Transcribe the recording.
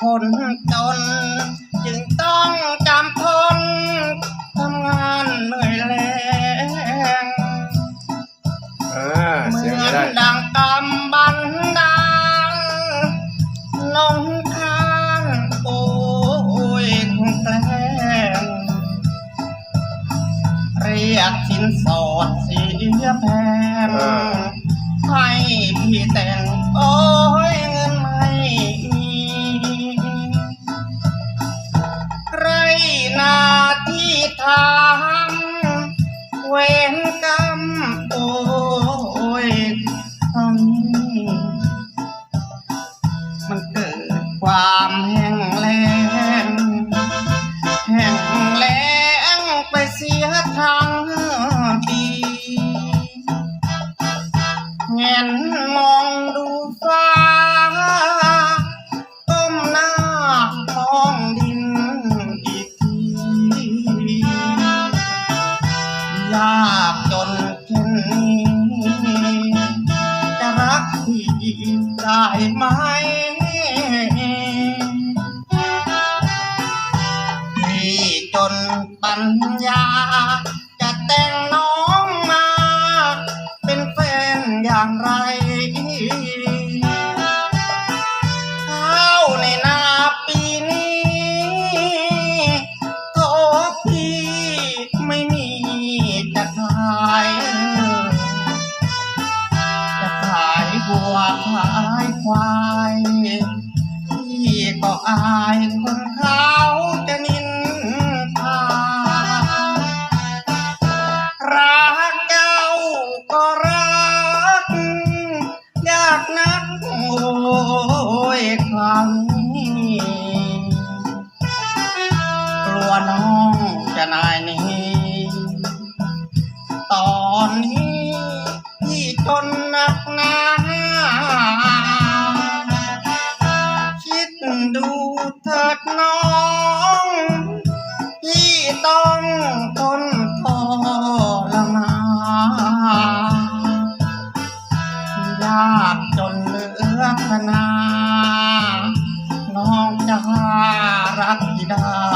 คนจน จึงต้องจำทนทำงานเหนื่อยแรงอ่าเหมืเสียงอไม่นได้ดังกำบันดาลลงคานโอ้ยคงแกล้งเรียกสินสอดเสียแพงอ่าให้พี่แต่งโอ้ ที่ทำเวรกรรมโอยทำมันเกิดความแห้งแล้งแห้งแล้งไปเสียทางดีเงนมองดูฟ้า ญญา จะแต่งน้องมา เป็นแฟนอย่างไรข้าวในนาปีนี้โทษพี่ไม่มีจะขาย จะขายบัวขายควายพี่ก็อายคน จะนายหนี้ ตอนนี้พี่จนนักหนาคิดดูเถิดน้องพี่ต้องทนทรมายากจนเหลือขนาน้องจะรักพี่ได้